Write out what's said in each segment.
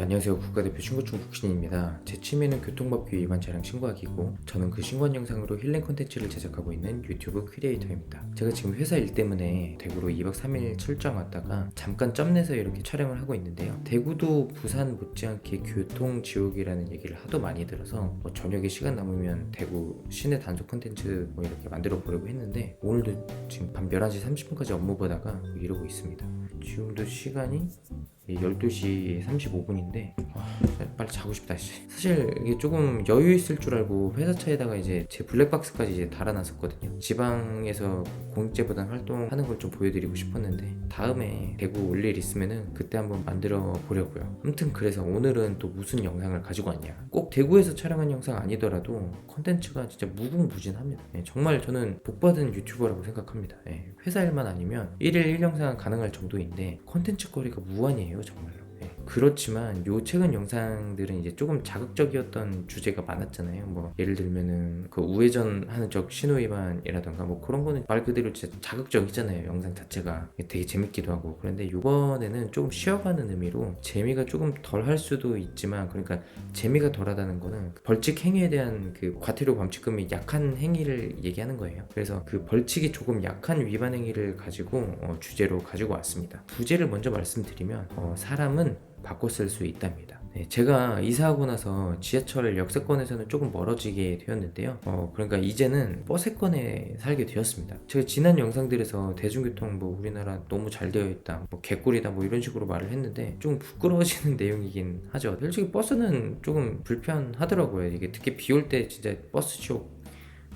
네, 안녕하세요. 국가대표 신고충 국신입니다. 제 취미는 교통법규 위반 차량 신고하기고 저는 그 신고한 영상으로 힐링 콘텐츠를 제작하고 있는 유튜브 크리에이터입니다. 제가 지금 회사 일 때문에 대구로 2박 3일 출장 왔다가 잠깐 짬내서 이렇게 촬영을 하고 있는데요. 대구도 부산 못지않게 교통 지옥이라는 얘기를 하도 많이 들어서 뭐 저녁에 시간 남으면 대구 시내 단속 콘텐츠 뭐 이렇게 만들어 보려고 했는데 오늘도 지금 밤 11시 30분까지 업무 보다가 뭐 이러고 있습니다. 지금도 시간이 12시 35분인데 빨리 자고 싶다 씨. 사실 이게 조금 여유 있을 줄 알고 회사 차에다가 이제 제 블랙박스까지 이제 달아놨었거든요. 지방에서 공익제보단 활동하는 걸 좀 보여드리고 싶었는데 다음에 대구 올 일 있으면은 그때 한번 만들어 보려고요. 아무튼 그래서 오늘은 또 무슨 영상을 가지고 왔냐. 꼭 대구에서 촬영한 영상 아니더라도 컨텐츠가 진짜 무궁무진합니다. 예, 정말 저는 복받은 유튜버라고 생각합니다. 예, 회사 일만 아니면 1일 1영상 가능할 정도인데 컨텐츠 거리가 무한이에요 정말로. 예, 그렇지만 요 최근 영상들은 이제 조금 자극적이었던 주제가 많았잖아요. 뭐 예를 들면은 그 우회전 하는 적 신호 위반이라던가 뭐 그런 거는 말 그대로 진짜 자극적이잖아요. 영상 자체가 되게 재밌기도 하고 그런데 이번에는 조금 쉬어가는 의미로 재미가 조금 덜 할 수도 있지만 그러니까 재미가 덜하다는 거는 그 벌칙 행위에 대한 그 과태료 범칙금이 약한 행위를 얘기하는 거예요. 그래서 그 벌칙이 조금 약한 위반 행위를 가지고 어, 주제로 가지고 왔습니다. 부제를 먼저 말씀드리면 어, 사람은 바꿔 쓸 수 있답니다. 네, 제가 이사하고 나서 지하철 역세권에서는 조금 멀어지게 되었는데요. 어, 그러니까 이제는 버세권에 살게 되었습니다. 제가 지난 영상들에서 대중교통 뭐 우리나라 너무 잘 되어 있다, 뭐 개꿀이다, 뭐 이런 식으로 말을 했는데 좀 부끄러워지는 내용이긴 하죠. 솔직히 버스는 조금 불편하더라고요. 이게 특히 비 올 때 진짜 버스 지옥.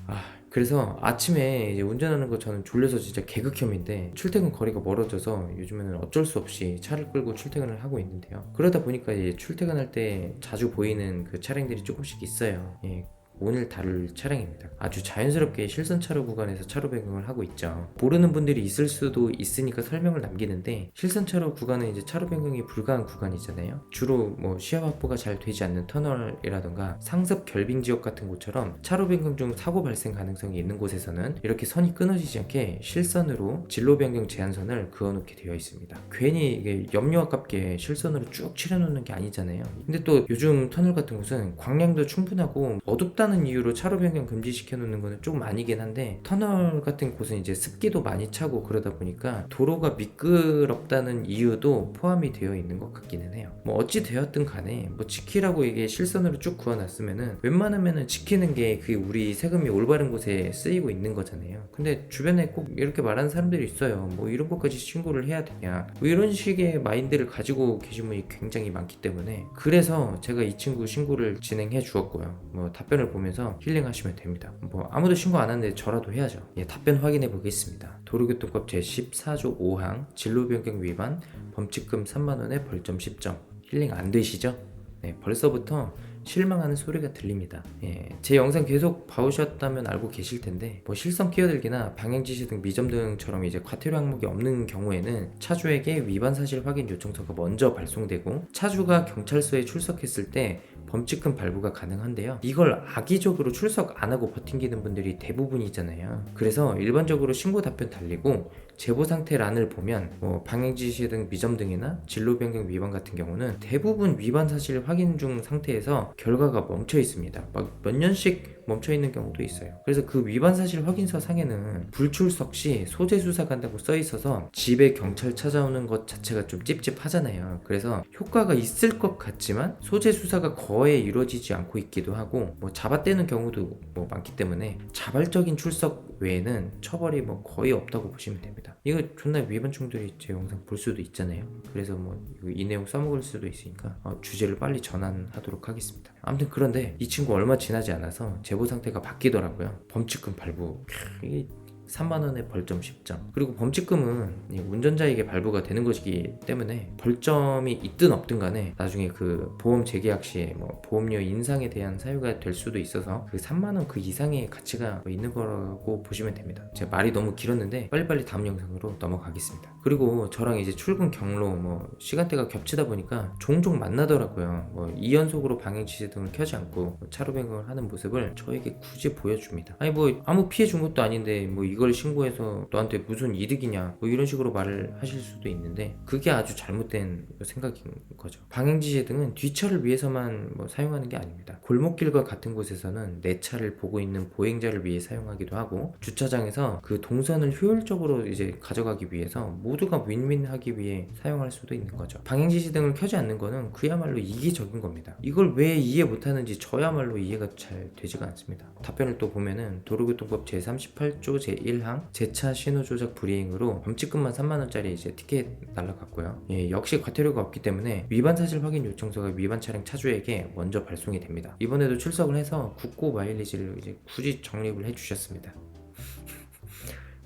아, 그래서 아침에 이제 운전하는 거 저는 졸려서 진짜 개극혐인데 출퇴근 거리가 멀어져서 요즘에는 어쩔 수 없이 차를 끌고 출퇴근을 하고 있는데요. 그러다 보니까 이제 출퇴근할 때 자주 보이는 그 차량들이 조금씩 있어요. 예, 오늘 다룰 차량입니다. 아주 자연스럽게 실선 차로 구간에서 차로 변경을 하고 있죠. 모르는 분들이 있을 수도 있으니까 설명을 남기는데 실선 차로 구간은 이제 차로 변경이 불가한 구간이잖아요. 주로 뭐 시야 확보가 잘 되지 않는 터널이라던가 상습 결빙 지역 같은 곳처럼 차로 변경 중 사고 발생 가능성이 있는 곳에서는 이렇게 선이 끊어지지 않게 실선으로 진로 변경 제한선을 그어놓게 되어 있습니다. 괜히 이게 염려 아깝게 실선으로 쭉 칠해놓는 게 아니잖아요. 근데 또 요즘 터널 같은 곳은 광량도 충분하고 어둡다 는 이유로 차로 변경 금지시켜 놓는 거는 조금 아니긴 한데 터널 같은 곳은 이제 습기도 많이 차고 그러다 보니까 도로가 미끄럽다는 이유도 포함이 되어 있는 것 같기는 해요. 뭐 어찌 되었든 간에 뭐 지키라고 이게 실선으로 쭉 구워놨으면은 웬만하면은 지키는 게 그 우리 세금이 올바른 곳에 쓰이고 있는 거잖아요. 근데 주변에 꼭 이렇게 말하는 사람들이 있어요. 뭐 이런 것까지 신고를 해야 되냐. 뭐 이런 식의 마인드를 가지고 계신 분이 굉장히 많기 때문에 그래서 제가 이 친구 신고를 진행해 주었고요. 뭐 답변을 보면서 힐링하시면 됩니다. 뭐 아무도 신고 안 하는데 저라도 해야죠. 예, 답변 확인해 보겠습니다. 도로교통법 제14조 5항 진로 변경 위반 범칙금 3만 원에 벌점 10점. 힐링 안 되시죠? 네, 벌써부터 실망하는 소리가 들립니다. 예, 제 영상 계속 봐오셨다면 알고 계실 텐데 뭐 실선 끼어들기나 방향 지시 등 미점 등처럼 이제 과태료 항목이 없는 경우에는 차주에게 위반 사실 확인 요청서가 먼저 발송되고 차주가 경찰서에 출석했을 때 범칙금 발부가 가능한데요. 이걸 악의적으로 출석 안 하고 버팅기는 분들이 대부분이잖아요. 그래서 일반적으로 신고 답변 달리고 제보 상태 란을 보면 뭐 방향 지시 등 미점 등이나 진로 변경 위반 같은 경우는 대부분 위반 사실 확인 중 상태에서 결과가 멈춰 있습니다. 막 몇 년씩 멈춰 있는 경우도 있어요. 그래서 그 위반 사실 확인서 상에는 불출석 시 소재 수사 간다고 써 있어서 집에 경찰 찾아오는 것 자체가 좀 찝찝하잖아요. 그래서 효과가 있을 것 같지만 소재 수사가 거의 이루어지지 않고 있기도 하고 뭐 잡아떼는 경우도 뭐 많기 때문에 자발적인 출석 외에는 처벌이 뭐 거의 없다고 보시면 됩니다. 이거 존나 위반충들이 제 영상 볼 수도 있잖아요. 그래서 뭐 이 내용 써먹을 수도 있으니까 어, 주제를 빨리 전환하도록 하겠습니다. 아무튼 그런데 이 친구 얼마 지나지 않아서 제보 상태가 바뀌더라고요. 범칙금 발부. 캬, 이게 3만 원에 벌점 10점. 그리고 범칙금은 이 운전자에게 발부가 되는 것이기 때문에 벌점이 있든 없든 간에 나중에 그 보험 재계약 시에 뭐 보험료 인상에 대한 사유가 될 수도 있어서 그 3만 원 그 이상의 가치가 뭐 있는 거라고 보시면 됩니다. 제가 말이 너무 길었는데 빨리빨리 다음 영상으로 넘어가겠습니다. 그리고 저랑 이제 출근 경로 뭐 시간대가 겹치다 보니까 종종 만나더라고요. 뭐 2연속으로 방향 지시 등을 켜지 않고 뭐 차로 변경을 하는 모습을 저에게 굳이 보여줍니다. 아니 뭐 아무 피해 준 것도 아닌데 뭐 이걸 이걸 신고해서 너한테 무슨 이득이냐 뭐 이런 식으로 말을 하실 수도 있는데 그게 아주 잘못된 생각인 거죠. 방향지시 등은 뒤차를 위해서만 뭐 사용하는 게 아닙니다. 골목길과 같은 곳에서는 내 차를 보고 있는 보행자를 위해 사용하기도 하고 주차장에서 그 동선을 효율적으로 이제 가져가기 위해서 모두가 윈윈하기 위해 사용할 수도 있는 거죠. 방향지시 등을 켜지 않는 거는 그야말로 이기적인 겁니다. 이걸 왜 이해 못하는지 저야말로 이해가 잘 되지가 않습니다. 답변을 또 보면은 도로교통법 제38조 제1 항 제차 신호 조작 불이행으로 범칙금만 3만 원짜리 이제 티켓 날라갔고요. 예, 역시 과태료가 없기 때문에 위반 사실 확인 요청서가 위반 차량 차주에게 먼저 발송이 됩니다. 이번에도 출석을 해서 국고 마일리지를 이제 굳이 정립을 해주셨습니다.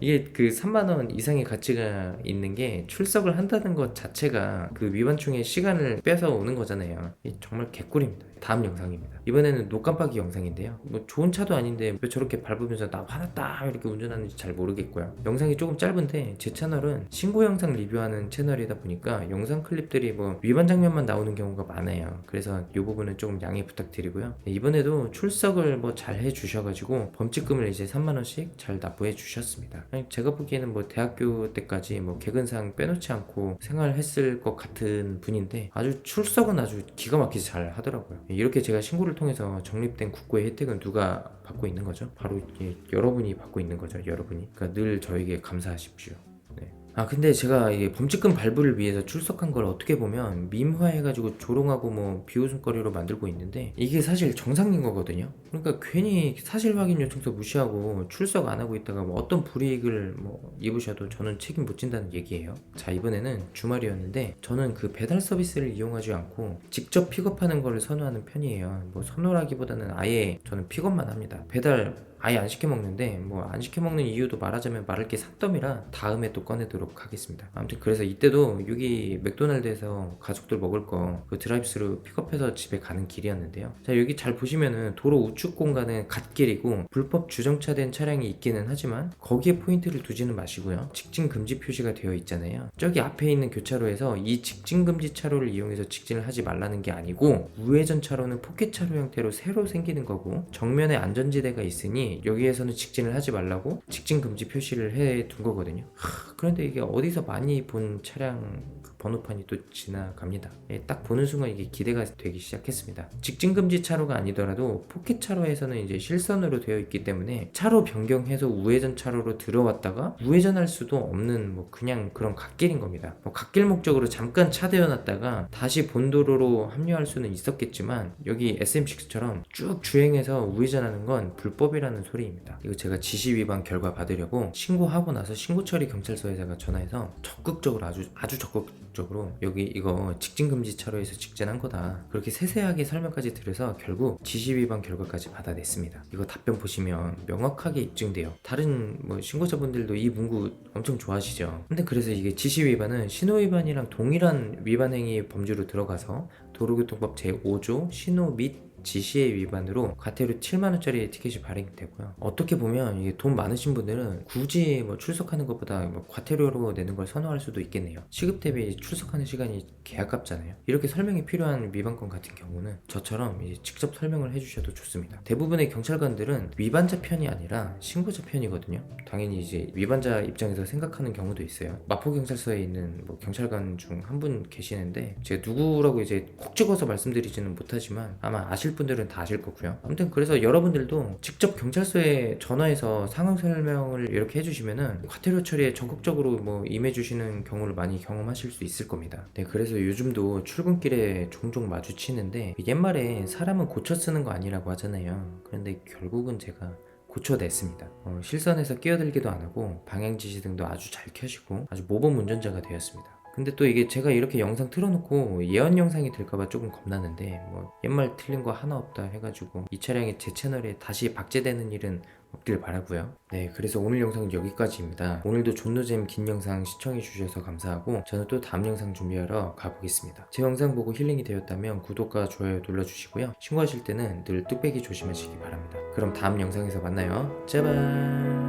이게 그 3만 원 이상의 가치가 있는 게 출석을 한다는 것 자체가 그 위반충의 시간을 뺏어 오는 거잖아요. 이 정말 개꿀입니다. 다음 영상입니다. 이번에는 노 깜빡이 영상인데요. 뭐 좋은 차도 아닌데 왜 저렇게 밟으면서 나 화났다 이렇게 운전하는지 잘 모르겠고요. 영상이 조금 짧은데 제 채널은 신고 영상 리뷰하는 채널이다 보니까 영상 클립들이 뭐 위반 장면만 나오는 경우가 많아요. 그래서 이 부분은 조금 양해 부탁드리고요. 네, 이번에도 출석을 뭐 잘 해주셔가지고 범칙금을 이제 3만 원씩 잘 납부해 주셨습니다. 아니, 제가 보기에는 뭐 대학교 때까지 뭐 개근상 빼놓지 않고 생활했을 것 같은 분인데 아주 출석은 아주 기가 막히게 잘 하더라고요. 이렇게 제가 신고를 통해서 정립된 국고의 혜택은 누가 받고 있는 거죠? 바로 이 여러분이 받고 있는 거죠. 여러분이. 그러니까 늘 저에게 감사하십시오. 네. 아 근데 제가 이게 범칙금 발부를 위해서 출석한 걸 어떻게 보면 밈화해가지고 조롱하고 뭐 비웃음거리로 만들고 있는데 이게 사실 정상인 거거든요. 그러니까 괜히 사실 확인 요청서 무시하고 출석 안 하고 있다가 뭐 어떤 불이익을 뭐 입으셔도 저는 책임 못 진다는 얘기예요. 자 이번에는 주말이었는데 저는 그 배달 서비스를 이용하지 않고 직접 픽업하는 걸 선호하는 편이에요. 뭐 선호라기보다는 아예 저는 픽업만 합니다. 배달 아예 안 시켜 먹는데 뭐 안 시켜 먹는 이유도 말하자면 말할 게 삭덤이라 다음에 또 꺼내도록 하겠습니다. 아무튼 그래서 이때도 여기 맥도날드에서 가족들 먹을 거 그 드라이브스루 픽업해서 집에 가는 길이었는데요. 자 여기 잘 보시면은 도로 우측 공간은 갓길이고 불법 주정차된 차량이 있기는 하지만 거기에 포인트를 두지는 마시고요. 직진 금지 표시가 되어 있잖아요. 저기 앞에 있는 교차로에서 이 직진 금지 차로를 이용해서 직진을 하지 말라는 게 아니고 우회전 차로는 포켓 차로 형태로 새로 생기는 거고 정면에 안전지대가 있으니 여기에서는 직진을 하지 말라고 직진 금지 표시를 해 둔 거거든요. 하, 그런데 이게 어디서 많이 본 차량 그 번호판이 또 지나갑니다. 예, 딱 보는 순간 이게 기대가 되기 시작했습니다. 직진 금지 차로가 아니더라도 포켓 차로에서는 이제 실선으로 되어 있기 때문에 차로 변경해서 우회전 차로로 들어왔다가 우회전할 수도 없는 뭐 그냥 그런 갓길인 겁니다. 뭐 갓길 목적으로 잠깐 차 대어놨다가 다시 본도로로 합류할 수는 있었겠지만 여기 SM6처럼 쭉 주행해서 우회전하는 건 불법이라는 소리입니다. 이거 제가 지시 위반 결과 받으려고 신고하고 나서 신고 처리 경찰서에다가 전화해서 적극적으로 아주 아주 적극 적으로 여기 이거 직진 금지 차로에서 직진한 거다. 그렇게 세세하게 설명까지 드려서 결국 지시 위반 결과까지 받아냈습니다. 이거 답변 보시면 명확하게 입증돼요. 다른 뭐 신고자분들도 이 문구 엄청 좋아하시죠. 근데 그래서 이게 지시 위반은 신호 위반이랑 동일한 위반 행위 범주로 들어가서 도로교통법 제5조 신호 및 지시의 위반으로 과태료 7만원짜리 티켓이 발행되고요. 어떻게 보면 이게 돈 많으신 분들은 굳이 뭐 출석하는 것보다 뭐 과태료로 내는 걸 선호할 수도 있겠네요. 시급 대비 출석하는 시간이 개 아깝잖아요. 이렇게 설명이 필요한 위반건 같은 경우는 저처럼 직접 설명을 해주셔도 좋습니다. 대부분의 경찰관들은 위반자 편이 아니라 신고자 편이거든요. 당연히 이제 위반자 입장에서 생각하는 경우도 있어요. 마포경찰서에 있는 뭐 경찰관 중 한 분 계시는데 제가 누구라고 이제 콕 찍어서 말씀드리지는 못하지만 아마 아실 분들은 다 아실 거고요. 아무튼 그래서 여러분들도 직접 경찰서에 전화해서 상황 설명을 이렇게 해주시면은 과태료 처리에 적극적으로 뭐 임해주시는 경우를 많이 경험하실 수 있을 겁니다. 네, 그래서 요즘도 출근길에 종종 마주치는데 옛말에 사람은 고쳐 쓰는 거 아니라고 하잖아요. 그런데 결국은 제가 고쳐냈습니다. 어, 실선에서 끼어들기도 안 하고 방향 지시 등도 아주 잘 켜시고 아주 모범 운전자가 되었습니다. 근데 또 이게 제가 이렇게 영상 틀어놓고 예언 영상이 될까봐 조금 겁나는데 뭐 옛말 틀린 거 하나 없다 해가지고 이 차량이 제 채널에 다시 박제되는 일은 없길 바라고요. 네, 그래서 오늘 영상은 여기까지입니다. 오늘도 존노잼 긴 영상 시청해주셔서 감사하고 저는 또 다음 영상 준비하러 가보겠습니다. 제 영상 보고 힐링이 되었다면 구독과 좋아요 눌러주시고요. 신고하실 때는 늘 뚝배기 조심하시기 바랍니다. 그럼 다음 영상에서 만나요. 짜잔!